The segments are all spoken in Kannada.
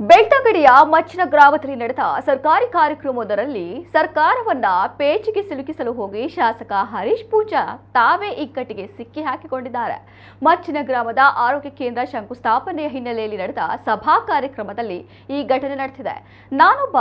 ಬೆಳ್ತಂಗಡಿಯ ಮಚ್ಚಿನ ಗ್ರಾಮದಲ್ಲಿ ನಡೆದ ಸರ್ಕಾರಿ ಕಾರ್ಯಕ್ರಮವೊಂದರಲ್ಲಿ ಸರ್ಕಾರವನ್ನ ಪೇಚಿಗೆ ಸಿಲುಕಿಸಲು ಹೋಗಿ ಶಾಸಕ ಹರೀಶ್ ಪೂಜಾ ತಾವೇ ಇಕ್ಕಟ್ಟಿಗೆ ಸಿಕ್ಕಿ ಹಾಕಿಕೊಂಡಿದ್ದಾರೆ. ಮಚ್ಚಿನ ಗ್ರಾಮದ ಆರೋಗ್ಯ ಕೇಂದ್ರ ಶಂಕುಸ್ಥಾಪನೆಯ ಹಿನ್ನೆಲೆಯಲ್ಲಿ ನಡೆದ ಸಭಾ ಕಾರ್ಯಕ್ರಮದಲ್ಲಿ ಈ ಘಟನೆ ನಡೆದಿದೆ. ನಾನೊಬ್ಬ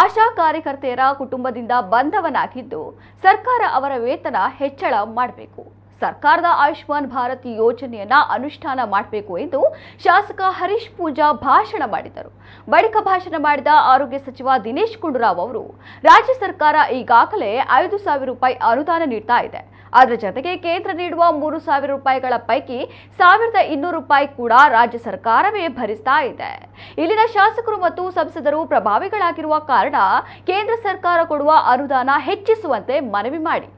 ಆಶಾ ಕಾರ್ಯಕರ್ತೆಯರ ಕುಟುಂಬದಿಂದ ಬಂದವನಾಗಿದ್ದು ಸರ್ಕಾರ ಅವರ ವೇತನ ಹೆಚ್ಚಳ ಮಾಡಬೇಕು. ಸರ್ಕಾರದ ಆಯುಷ್ಮಾನ್ ಭಾರತ್ ಯೋಜನೆಯನ್ನ ಅನುಷ್ಠಾನ ಮಾಡಬೇಕು ಎಂದು ಶಾಸಕ ಹರೀಶ್ ಪೂಜಾ ಭಾಷಣ ಮಾಡಿದರು. ಬಳಿಕ ಭಾಷಣ ಮಾಡಿದ ಆರೋಗ್ಯ ಸಚಿವ ದಿನೇಶ್ ಗುಂಡೂರಾವ್ ಅವರು, ರಾಜ್ಯ ಸರ್ಕಾರ ಈಗಾಗಲೇ ಐದು ಸಾವಿರ ರೂಪಾಯಿ ಅನುದಾನ ನೀಡ್ತಾ ಇದೆ. ಅದರ ಜೊತೆಗೆ ಕೇಂದ್ರ ನೀಡುವ ಮೂರು ಸಾವಿರ ರೂಪಾಯಿಗಳ ಪೈಕಿ ಸಾವಿರದ ಇನ್ನೂರು ರೂಪಾಯಿ ಕೂಡ ರಾಜ್ಯ ಸರ್ಕಾರವೇ ಭರಿಸ್ತಾ ಇದೆ. ಇಲ್ಲಿನ ಶಾಸಕರು ಮತ್ತು ಸಂಸದರು ಪ್ರಭಾವಿಗಳಾಗಿರುವ ಕಾರಣ ಕೇಂದ್ರ ಸರ್ಕಾರ ಕೊಡುವ ಅನುದಾನ ಹೆಚ್ಚಿಸುವಂತೆ ಮನವಿ ಮಾಡಿ.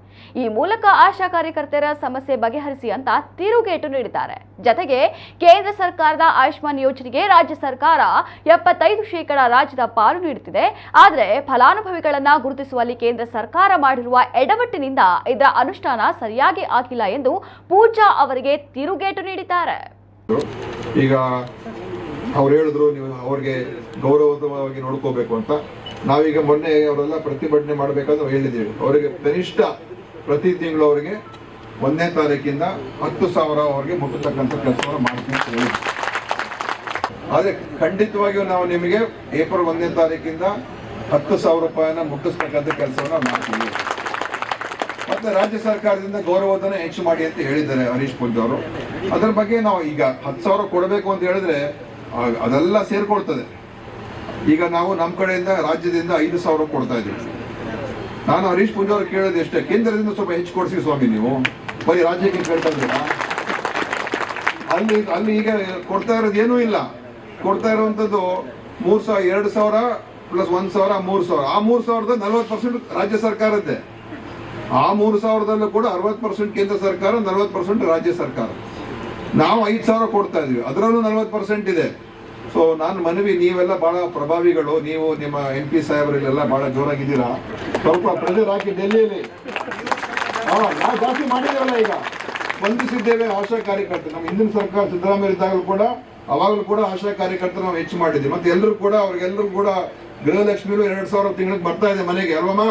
ಈ ಮೂಲಕ ಆಶಾ ಕಾರ್ಯಕರ್ತರ ಸಮಸ್ಯೆ ಬಗೆಹರಿಸಿ ಅಂತ ತಿರುಗೇಟು ನೀಡಿದ್ದಾರೆ. ಜತೆಗೆ ಕೇಂದ್ರ ಸರ್ಕಾರದ ಆಯುಷ್ಮಾನ್ ಯೋಜನೆಗೆ ರಾಜ್ಯ ಸರ್ಕಾರ ಎಪ್ಪತ್ತೈದು ಶೇಕಡ ರಾಜ್ಯದ ಪಾಲು ನೀಡುತ್ತಿದೆ. ಆದರೆ ಫಲಾನುಭವಿಗಳನ್ನ ಗುರುತಿಸುವಲ್ಲಿ ಕೇಂದ್ರ ಸರ್ಕಾರ ಮಾಡಿರುವ ಎಡವಟ್ಟಿನಿಂದ ಇದರ ಅನುಷ್ಠಾನ ಸರಿಯಾಗಿ ಆಗಿಲ್ಲ ಎಂದು ಪೂಜಾ ಅವರಿಗೆ ತಿರುಗೇಟು ನೀಡಿದ್ದಾರೆ. ಈಗ ಅವ್ರು ಹೇಳಿದ್ರು ನೀವು ಅವ್ರಿಗೆ ಗೌರವವಾಗಿ ನೋಡ್ಕೋಬೇಕು ಅಂತ. ನಾವೀಗ ಮೊನ್ನೆ ಅವರೆಲ್ಲ ಪ್ರತಿಭಟನೆ ಮಾಡಬೇಕಾದ್ರೆ ಹೇಳಿದ್ದೀವಿ. ಅವರಿಗೆ ಕನಿಷ್ಠ ಪ್ರತಿ ತಿಂಗಳು ಅವರಿಗೆ ಒಂದನೇ ತಾರೀಕಿಂದ ಹತ್ತು ಸಾವಿರ ಅವರಿಗೆ ಮುಟ್ಟತಕ್ಕಂಥ ಕೆಲಸವನ್ನು ಮಾಡ್ತೀವಿ ಆದರೆ ಖಂಡಿತವಾಗಿಯೂ ನಾವು ನಿಮಗೆ ಏಪ್ರಿಲ್ ಒಂದನೇ ತಾರೀಕಿಂದ ಹತ್ತು ಸಾವಿರ ರೂಪಾಯಿನ ಮುಟ್ಟಿಸ್ತಕ್ಕಂಥ ಕೆಲಸವನ್ನ ಮಾಡ್ತೀವಿ. ಮತ್ತೆ ರಾಜ್ಯ ಸರ್ಕಾರದಿಂದ ಗೌರವಧನ ಹೆಚ್ಚು ಮಾಡಿ ಅಂತ ಹೇಳಿದ್ದಾರೆ ಹರೀಶ್ ಪುಂಜ್ ಅವರು. ಅದರ ಬಗ್ಗೆ ನಾವು ಈಗ ಹತ್ತು ಸಾವಿರ ಕೊಡಬೇಕು ಅಂತ ಹೇಳಿದ್ರೆ ಅದೆಲ್ಲ ಸೇರ್ಕೊಳ್ತದೆ. ಈಗ ನಾವು ನಮ್ಮ ಕಡೆಯಿಂದ ರಾಜ್ಯದಿಂದ ಐದು ಸಾವಿರ ಕೊಡ್ತಾ ಇದ್ದೀವಿ. ನಾನು ಹರೀಶ್ ಪೂಜ್ ಅವರು ಕೇಳೋದು ಎಷ್ಟೇ, ಕೇಂದ್ರದಿಂದ ಸ್ವಲ್ಪ ಹೆಚ್ಚು ಕೊಡಿಸಿ ಸ್ವಾಮಿ ನೀವು. ಬರೀ ರಾಜ್ಯಕ್ಕೆ ಕೇಳ್ತಾ ಇದ್ದೀರಾ? ಅಲ್ಲಿ ಅಲ್ಲಿ ಈಗ ಕೊಡ್ತಾ ಇರೋದು ಏನೂ ಇಲ್ಲ. ಕೊಡ್ತಾ ಇರುವಂತದ್ದು ಮೂರ್ ಸಾವಿರ ಎರಡು ಸಾವಿರ ಪ್ಲಸ್ ಒಂದ್ ಸಾವಿರ, ಮೂರ್ ಸಾವಿರ. ಆ ಮೂರ್ ಸಾವಿರದ ನಲ್ವತ್ತು ಪರ್ಸೆಂಟ್ ರಾಜ್ಯ ಸರ್ಕಾರದ್ದೇ. ಆ ಮೂರು ಸಾವಿರದಲ್ಲೂ ಕೂಡ ಅರವತ್ತು ಪರ್ಸೆಂಟ್ ಕೇಂದ್ರ ಸರ್ಕಾರ, ನಲವತ್ತು ಪರ್ಸೆಂಟ್ ರಾಜ್ಯ ಸರ್ಕಾರ. ನಾವು ಐದು ಸಾವಿರ ಕೊಡ್ತಾ ಇದೀವಿ. ಅದರಲ್ಲೂ ನಲ್ವತ್ತು ಪರ್ಸೆಂಟ್ ಇದೆ. ಸೊ ನಾನು ಮನವಿ, ನೀವೆಲ್ಲ ಬಹಳ ಪ್ರಭಾವಿಗಳು. ನೀವು ನಿಮ್ಮ ಎಂ ಪಿ ಸಾಹೇಬರಲ್ಲೆಲ್ಲ ಬಹಳ ಜೋರಾಗಿದ್ದೀರಾ. ಸ್ವಲ್ಪ ಪ್ರೆಷರ್ ಹಾಕಿ ಡೆಲ್ಲಿಯಲ್ಲಿ ನಾನು ನಾವು ಜಾಸ್ತಿ ಮಾಡಿದ್ದೇವಲ್ಲ ಈಗ. ಸ್ಪಂದಿಸಿದ್ದೇವೆ ಆಶಾ ಕಾರ್ಯಕರ್ತರು. ನಮ್ಮ ಹಿಂದಿನ ಸರ್ಕಾರ ಸಿದ್ದರಾಮಯ್ಯ ಇದ್ದಾಗಲೂ ಕೂಡ, ಅವಾಗಲೂ ಕೂಡ ಆಶಾ ಕಾರ್ಯಕರ್ತರು ನಾವು ಹೆಚ್ಚು ಮಾಡಿದ್ದೀವಿ. ಮತ್ತೆ ಎಲ್ಲರೂ ಕೂಡ, ಅವ್ರಿಗೆಲ್ಲರೂ ಕೂಡ ಗೃಹಲಕ್ಷ್ಮಿಲು ಎರಡು ಸಾವಿರ ತಿಂಗಳಿಗೆ ಬರ್ತಾ ಇದೆ ಮನೆಗೆ. ಅಲ್ವಮ್ಮ?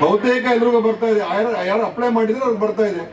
ಬಹುತೇಕ ಎಲ್ರಿಗೂ ಬರ್ತಾ ಇದೆ. ಯಾರು ಯಾರು ಅಪ್ಲೈ ಮಾಡಿದ್ರೆ ಅವ್ರಿಗೆ ಬರ್ತಾ ಇದೆ.